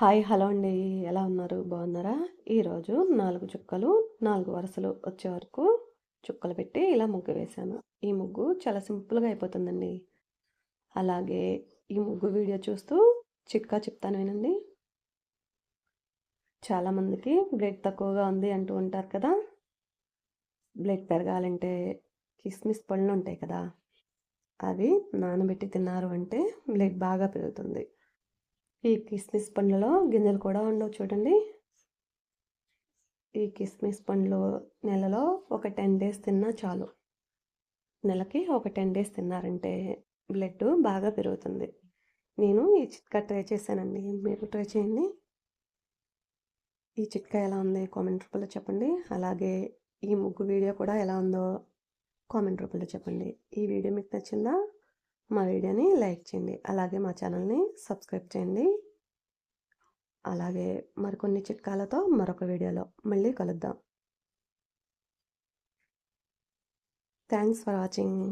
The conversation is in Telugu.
హాయ్ హలో అండి. ఎలా ఉన్నారు? బాగున్నారా? ఈరోజు నాలుగు చుక్కలు నాలుగు వరుసలు వచ్చే వరకు చుక్కలు పెట్టి ఇలా ముగ్గు వేశాను. ఈ ముగ్గు చాలా సింపుల్గా అయిపోతుందండి. అలాగే ఈ ముగ్గు వీడియో చూస్తూ చిక్కా చెప్తాను వినండి. చాలామందికి బ్లడ్ తక్కువగా ఉంది అంటూ ఉంటారు కదా. బ్లడ్ పెరగాలంటే కిస్మిస్ పళ్ళు ఉంటాయి కదా. అవి నానబెట్టి తిన్నారు అంటే బ్లడ్ బాగా పెరుగుతుంది. ఈ కిస్మిస్ పండ్లలో గింజలు కూడా ఉండవు చూడండి. ఈ కిస్మిస్ పండ్లు నెలలో ఒక టెన్ డేస్ తిన్నా చాలు. నెలకి ఒక టెన్ డేస్ తిన్నారంటే బ్లడ్ బాగా పెరుగుతుంది. నేను ఈ చిట్కా ట్రై చేశానండి. మీరు ట్రై చేయండి. ఈ చిట్కా ఎలా ఉంది కామెంట్ రూపంలో చెప్పండి. అలాగే ఈ ముగ్గు వీడియో కూడా ఎలా ఉందో కామెంట్ రూపంలో చెప్పండి. ఈ వీడియో మీకు నచ్చిందా? మా వీడియోని లైక్ చేయండి. అలాగే మా ఛానల్ని సబ్స్క్రైబ్ చేయండి. అలాగే మరికొన్ని చిట్కాలతో మరొక వీడియోలో మళ్ళీ కలుద్దాం. Thanks for watching.